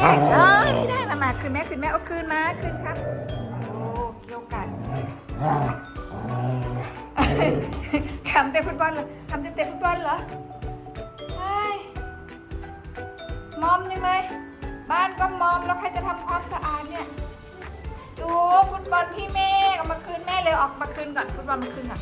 เอ้ยไม่ได้มามาคืนแม่คืนแม่เอาคืนมาคืนครับโอ้เกี่ยวกันคำเตะฟุตบอลเหรอคำจะเตะฟุตบอลเหรอเฮ้มอมยังเลย บ้านก็มอมแล้วใครจะทำความสะอาดเนี่ยดูฟุตบอลพี่เมฆเอามาคืนแม่เลยออกมาคืนก่อนฟุตบอลมาคืนก่อน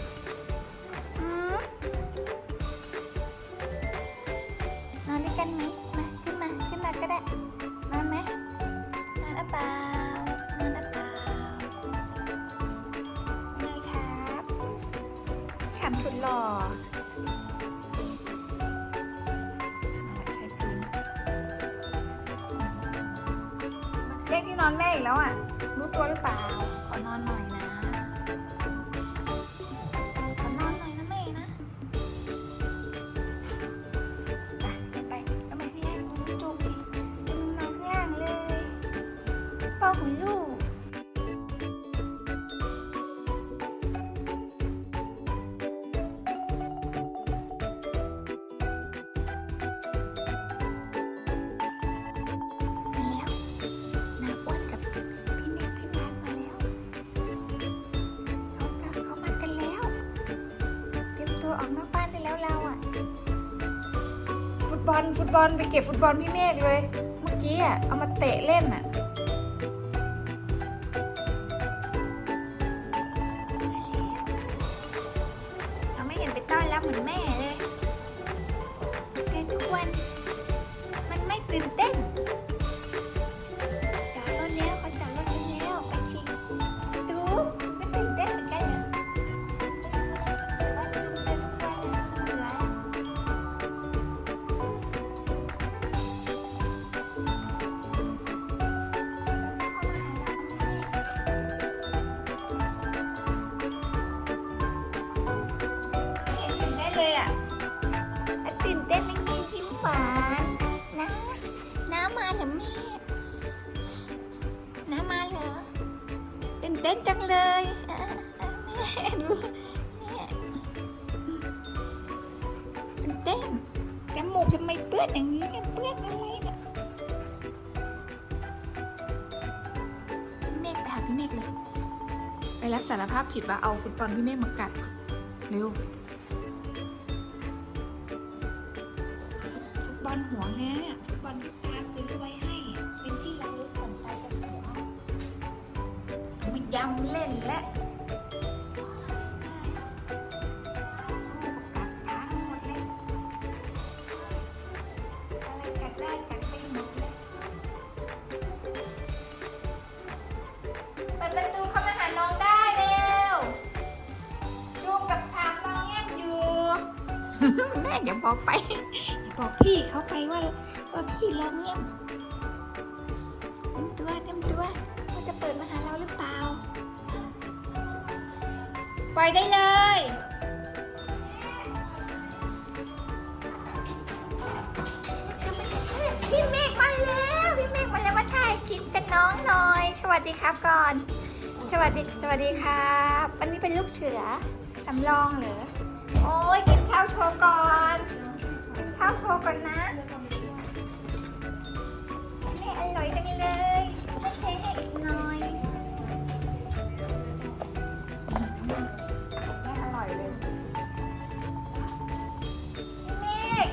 ขำชุดหล่อใช้คืนเรียกที่นอนแม่อีกแล้วอะ รู้ตัวหรือเปล่า ขอนอนหน่อย ออกนอกบ้านได้แล้วเราอะฟุตบอลฟุตบอลไปเก็บฟุตบอลพี่เมฆเลย เมื่อกี้อะเอามาเตะเล่นอะเราไม่เห็นไปต้อนรับเหมือนแม่ ไปรับสารภาพผิดว่าเอาฟุตบอลพี่เมฆมากัดเร็วฟุตบอลหัวแง่เนี่ยฟุตบอลที่ตาซื้อไว้ให้ เป็นที่ระลึกก่อนตาจะเสียเอามายำเล่นและ แม่อย่าบอกไปบอกพี่เขาไปว่าว่าพี่ร้องเงียบเต็มตัวเต็มตัวว่าจะเปิดมาหาเราหรือเปล่า ปล่อยได้เลยพี่เมฆมาแล้วพี่เมฆมาแล้วมาถ่ายคลิปกับน้องหน่อย สวัสดีครับก่อน สวัสดีสวัสดีครับ วันนี้เป็นลูกเสือสำรองเหรอ โอ้ยกินข้าวโชว์ก่อนกินข้าวโชว์ก่อนนะแม่อร่อยจังเลยไม่เทให้อีกหน่อยแม่อร่อยเลยพี่เมฆ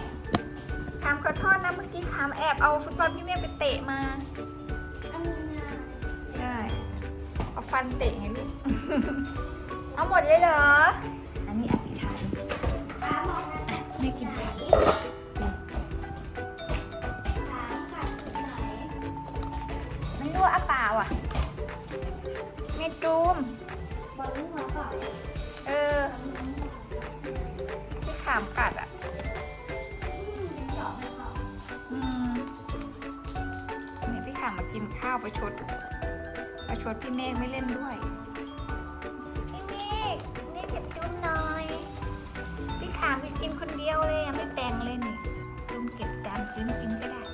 ถามขอโทษนะเมื่อกี้ถามแอบเอาฟุตบอลพี่เมฆไปเตะมาใช่เอาฟันเตะไงลูก เอาหมดเลยเหรออันนี้อ มัวอะเปล่าอะเมจูมเออที่ขามกัดอะอืมเนี่ยพี่ขามมากินข้าวประชดประชดพี่เมฆไม่เล่นด้วย พี่เมฆเล่นกับจูนหน่อย พี่ขามไปกินคนเดียวเลยอะไม่แบ่งเลยนี่จูมเก็บจานกินกินก็ได้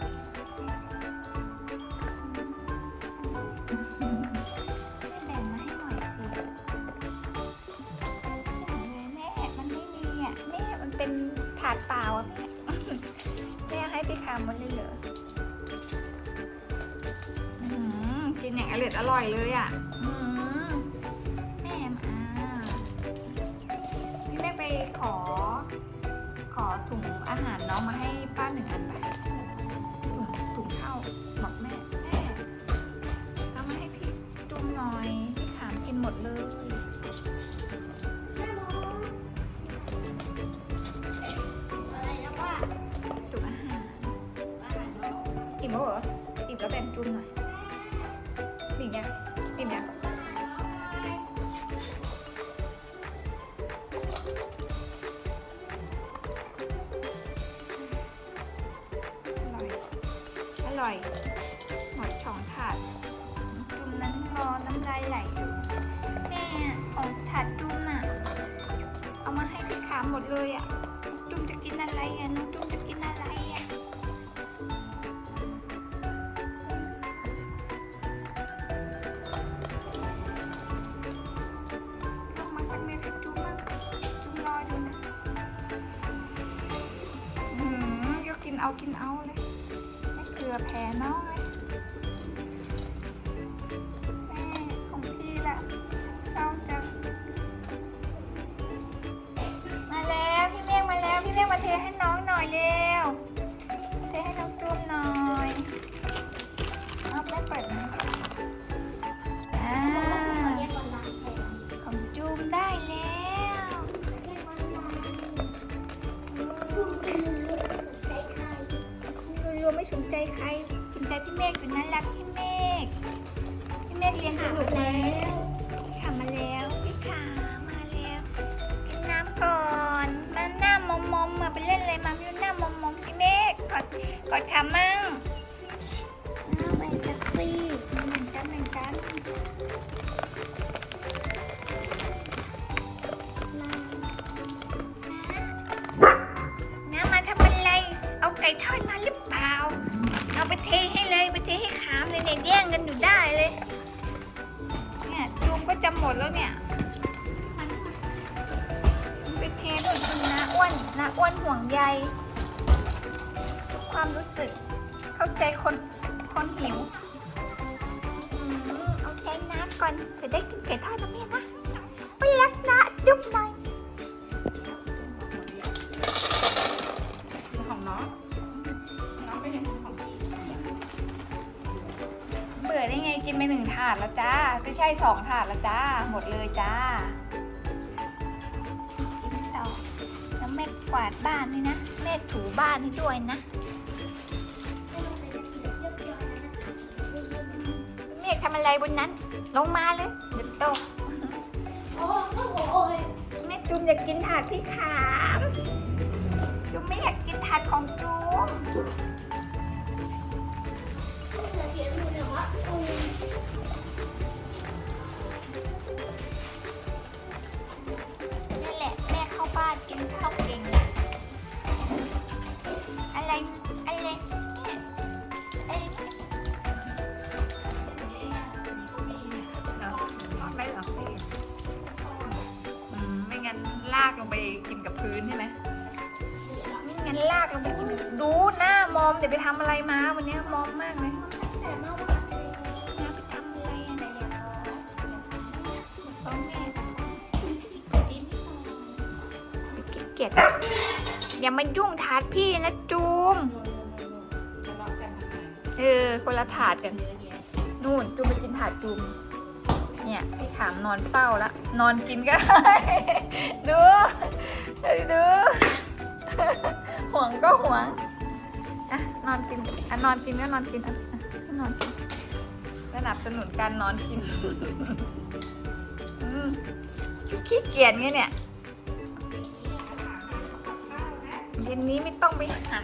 ขาดเปล่าแม่ให้พี่คามมันเลยเหรอกินอย่างอร่อยอร่อยเลยอะแม่มะพี่แม่ไปขอ ขอถุงอาหารน้องมาให้ป้าหนึ่งอัน อิ่มแล้วเหรออิ่มแล้วแบ่งจุ้มหน่อยอิ่มยังอิ่มยังอร่อยอร่อย หมดช่องถาดจุ่มนั้นรอน้ำลายไหลอยู่แม่ของถาดจุ่มอะ เอามาให้พี่ขามหมดเลยอะ จุ่มจะกินอะไรอะน้องจุ่มจะกินอะไร เอากินเอาเลยไม่เกลือแพ้น้อย เทให้เลยไปเทให้ขามเลยเนี่ยแย่งกันอยู่ได้เลย เนี่ยจุงก็จะหมดแล้วเนี่ยไปเทด้วยคุณน้าอ้วนน้าอ้วนห่วงใยความรู้สึก เข้าใจคนคนหิวอืมเอาแทนน้ำก่อนเดี๋ยวได้กินไก่ทอดนะแม่นะ ถาดแล้วจ้าไม่ใช่สองถาดแล้วจ้า หมดเลยจ้ากินต่อแล้วแม่กวาดบ้านด้วยนะ แม่ถูบ้านให้ด้วยนะแม่ทำอะไรบนนั้น ลงมาเลยเดี๋ยวโตกโอ้โหโอยแม่จุมอยากกินถาดพี่ขามจุมไม่อยากกินถาดของจุมากลงไปกินกับพื้นใช่ไหมไม่งั้นลากลงไปกินกับดูหน้ามอมเดี๋ยวไปทำอะไรมาวันนี้มอมมากเลยแต่เมื่อวานน้าไปทำอะไรอะไหนเนี่ยฟ้องแม่เกียจอย่ามายุ่งถาดพี่นะจูมเลาะกันทำไมเออคนละถาดกัน นู่นจูมไปกินถาดจูม เนี่ยพี่ขามนอนเฝ้าแล้ว นอนกินก็ดูดูห่วงก็ห่วงอะนอนกินอะนอนกินก็นอนกินอะนอนกินสนับสนุนการนอนกินอืมขี้เกียจไงเนี่ยเย็นนี้ไม่ต้องไปหา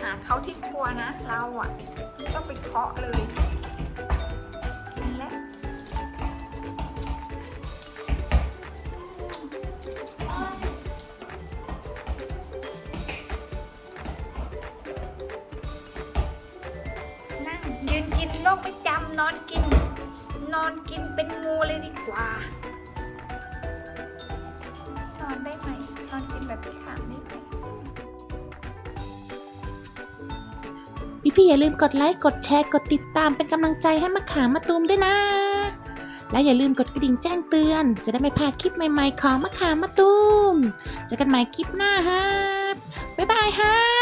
หาเขาที่ครัวนะ เราอะไม่ต้องไปเคาะเลย กินโลกไม่จำนอนกิน นอนกินเป็นงูเลยดีกว่า นอนได้ไหมนอนกินแบบพี่ขามได้ไหมพี่ๆอย่าลืมกดไลค์กดแชร์กดติดตามเป็นกำลังใจให้มะขามมาตูมด้วยนะ และอย่าลืมกดกระดิ่งแจ้งเตือน จะได้ไม่พลาดคลิปใหม่ๆของมะขามมาตูมเจอกันใหม่คลิปหน้าครับบ๊ายบายครับ